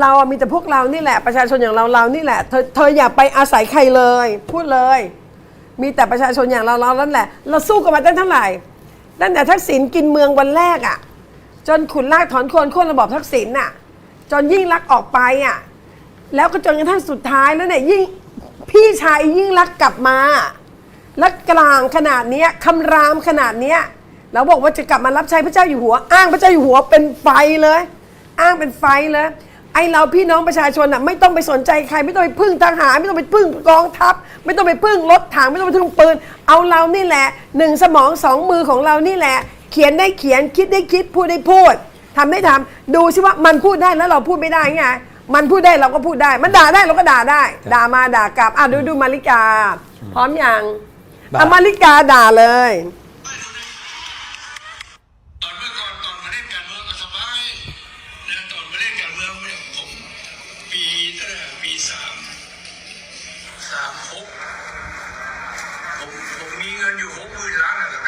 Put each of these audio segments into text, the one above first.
เราอะมีแต่พวกเรานี่แหละ ประชาชนอย่างเราเรานี่แหละเธอเธออย่าไปอาศัยใครเลย พูดเลย มีแต่ประชาชนอย่างเราเรานั่นแหละ เราสู้กันมาตั้งเท่าไหร่ตั้งแต่ทักษิณกินเมืองวันแรกอะ่ะจนขุนลากถอนโคนโค่นระบอบทักษิณน่ะ จนยิ่งรักออกไปอะแล้วก็จนกระทั่งสุดท้ายแล้วเนี่ยยิ่งพี่ชายยิ่งรักกลับมาและกลางขนาดเนี้ยคำรามขนาดเนี้ยเราบอกว่าจะกลับมารับใช้พระเจ้าอยู่หัว อ้างพระเจ้าอยู่หัวเป็นไฟเลย อ้างเป็นไฟเลย ไอเราพี่น้องประชาชนอะไม่ต้องไปสนใจใคร ไม่ต้องไปพึ่งทหารไม่ต้องไปพึ่งกองทัพ ไม่ต้องไปพึ่งรถถังไม่ต้องไปพึ่งปืน เอาเรานี่แหละหนึ่งสมองสองมือของเรานี่แหละ เขียนได้เขียนคิดได้คิดพูดได้พูดทำได้ทำดูสิว่ามันพูดได้แล้วเราพูดไม่ได้ไงมันพูดได้เราก็พูดได้ มันด่าได้เราก็ด่าได้ ด่ามาด่ากลับอะดูดูมาริกา พร้อมยังด่าอามาริกาด่าเลย ตอนเมื่อก่อนตอนมาเล่นการเมืองก็สบายนะตอนมาเล่นการเมืองเนี่ยผมปีเท่าไหร่ ปีสามสามหกผมผมมีเงินอยู่หกหมื่นล้านอะ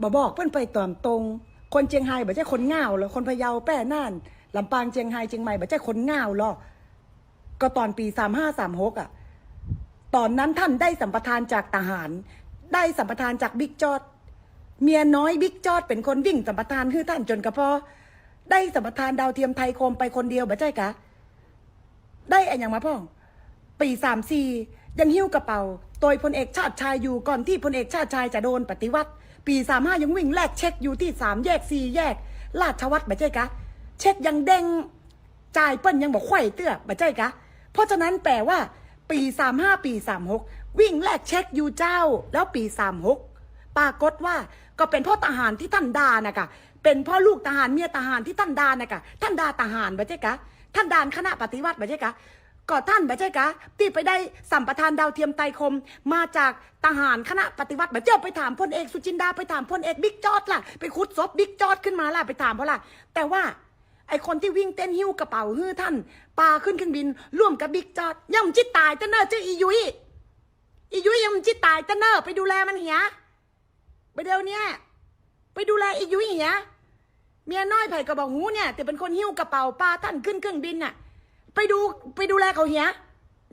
บอบอกเพื่อนไปตอนตรง คนเจียงไฮ้บ่ใช่คนง่าวหรอคนพะเยาแป้น่านลำปางเจียงไฮ้เจียงใหม่บ่ใช่คนง่าวหรอก็ตอนปีสามห้าสามหกอะ ตอนนั้นท่านได้สัมปทานจากทหาร ได้สัมปทานจากบิ๊กจอด เมียน้อยบิ๊กจอดเป็นคนวิ่งสัมปทานคือท่านจนกระพอได้สัมปทานดาวเทียมไทยโคมไปคนเดียวบ่ใช่กะ ได้อะไรอย่างมาพ่อง ปีสามสี่ ยังหิ้วกระเป๋าโดยพลเอกชาติชายอยู่ก่อนที่พลเอกชาติชายจะโดนปฏิวัติ ปีสามห้ายังวิ่งแลกเช็คอยู่ที่สามแยกสี่แยกลาดชวัดบ่ใช่กะ เช็คยังเด้งจ่ายเปิ้นยังบอกไขว้เตื้อบ่ใช่กะ เพราะฉะนั้นแปลว่า ปีสามห้าปีสามหกวิ่งแลกเช็คอยู่เจ้า แล้วปีสามหกปรากฏว่าก็เป็นพ่อทหารที่ท่านดานะกะเป็นพ่อลูกทหารเมียทหารที่ท่านดานะกะท่านดาทหารบ่ใช่กะท่านดานคณะปฏิวัติบ่ใช่กะ ก็ท่านบ่ใช่กะที่ไปได้สัมปทานดาวเทียมไตคม มาจากทหารคณะปฏิวัติบ่เจ้าไปถามพลเอกสุจินดาไปถามพลเอกบิ๊กจอดล่ะไปขุดศพบิ๊กจอดขึ้นมาล่ะไปถามเพราะล่ะ แต่ว่าไอคนที่วิ่งเต้นหิ้วกระเป๋าฮื้อท่านปาขึ้นเครื่องบิน ร่วมกับบิ๊กจอดย่อมจิตตายเต้นเนอร์ชื่ออียุยอียุยย่อมจิตตายเต้นเนอร์ไปดูแลมันเหียไปเดี๋ยวนี้ไปดูแลอียุยเหียเมียน้อยไผ่กระบอกหูเนี่ยแต่เป็นคนหิ้วกระเป๋าปาท่านขึ้นเครื่องบินน่ะ ไปดูไปดูแลเขาเหีย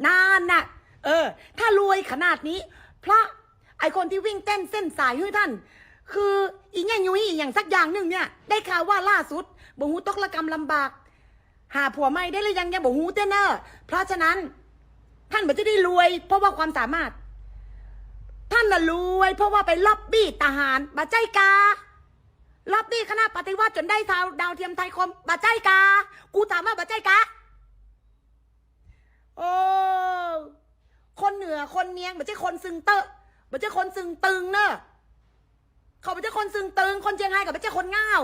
นานน่ะ เออ ถ้ารวยขนาดนี้เพราะไอคนที่วิ่งเต้นเส้นสายฮื้ท่าน คืออีแง่ยุ้ยอหย่างสักอย่างหนึ่งเนี่ย ได้ข่าวว่าล่าสุดบ่หูตกละกรรมลำบาก หาผัวไม่ได้เลยยังยังบ่หูเต้นเนอร์เพราะฉะนั้น ท่านบ่จะได้รวย เพราะว่าความสามารถ ท่านน่ะรวย เพราะว่าไปล็อบบี้ทหารบาใจกาล็อบบี้คณะปฏิวัติจนได้ดาวดาวเทียมไทยคมบาใจกา กูถามว่าบาใจกา โอ้คนเหนือคนเมียงบ่ใช่คนซึงเตอะบ่ใช่คนซึงตึงเนอะเขาไม่ใช่คนซึงตึง คนเชียงไฮ้กับไม่ใช่คนง่าว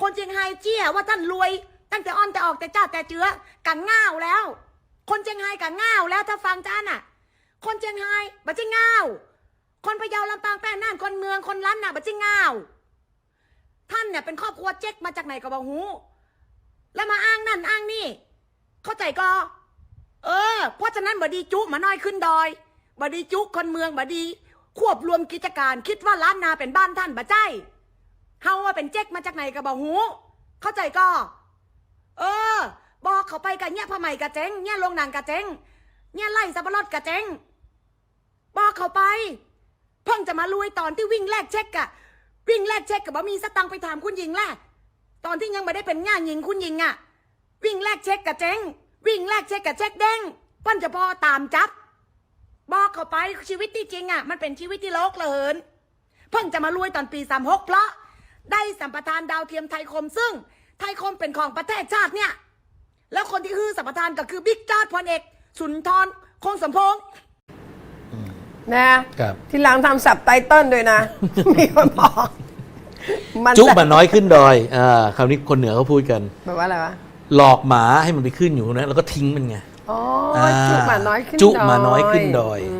คนเชียงไฮ้เจี้ยว่าท่านรวย ตั้งแต่อ้อนแต่ออกแต่จ้าแต่เจือกันง่าวแล้ว คนเชียงไฮ้กันง่าวแล้วถ้าฟังจ้าน่ะ คนเชียงไฮ้ไม่ใช่ง่าว คนพะเยาลำปางแป้น่านคนเมืองคนล้านน่ะไม่ใช่ง่าว ท่านเนี่ยเป็นครอบครัวเจ๊กมาจากไหนก็บอกหู แล้วมาอ้างนั่นอ้างนี่ เข้าใจก็ เออ เพราะฉะนั้นบดีจุมาน้อยขึ้นดอย บดีจุคนเมืองบดี ควบรวมกิจการคิดว่าล้านนาเป็นบ้านท่านบ่ใจเฮาว่าเป็นเจ๊กมาจากไหนก็บอกหู เข้าใจก็ เออ บอกเขาไปกันเนี่ยผ้าไหม่กะเจ๊งเนี่ยโรงนังกะเจ๊งเนี่ยไล่สับปะรดกะเจ๊งบอกเขาไป เพิ่งจะมารวยตอนที่วิ่งแลกเช็คกะ วิ่งแลกเช็คกับบ่มีสตังค์ไปถามคุณหญิงแหละตอนที่ยังไม่ได้เป็นง่าหญิงคุณหญิงอะวิ่งแลกเช็คกะเจ๊ง วิ่งแลกเช็คกะเช็คเด้งปั้นจะพอตามจับ บอกเขาไปชีวิตที่จริงอะ มันเป็นชีวิตที่โลกเหลินเพิ่งจะมารวยตอนปีสามหกเพราะ ได้สัมปทานดาวเทียมไทยคมซึ่ง ไทยคมเป็นของประเทศชาติเนี่ย แล้วคนที่ฮือสัมปทานก็คือบิ๊กจอดพลเอก สุนทรคงสมพงษ์นะครับ ทีหลังทำสับไตเติ้ลด้วยนะ มีคนบอกมันจุจะหมาน้อยขึ้นดอยอ่าคำนี้คนเหนือเขาพูดกันแปลว่าอะไรวะ หลอกหมาให้มันไปขึ้นอยู่ตรงนั้นแล้วก็ทิ้งมันไง อ๋ออ่าจุหมาน้อยขึ้นจุดอยหมาน้อยขึ้นดอยม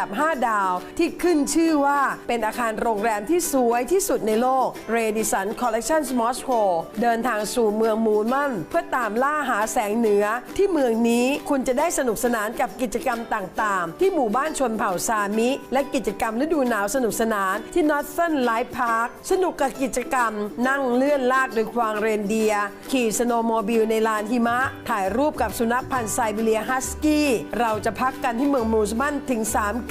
ับ5 ดาวที่ขึ้นชื่อว่าเป็นอาคารโรงแรมที่สวยที่สุดในโลก r a d i s o n Collection Moscow เดินทางสู่เมืองมูนมันเพื่อตามล่าหาแสงเหนือ ที่เมืองนี้คุณจะได้สนุกสนานกับกิจกรรมต่างๆ ที่หมู่บ้านชนเผ่าซามิ และกิจกรรมฤดูหนาวสนุกสนานที่ Northern Light Park สนุกกับกิจกรรม นั่งเลื่อนลากโดยควางเรนเดีย ขี่สโนโมบิลในลานหิมะ ถ่ายรูปกับสุนัขพันธุ์ไซบีเรียฮัสกี้ เราจะพักกันที่เมืองมูสมันถึง 3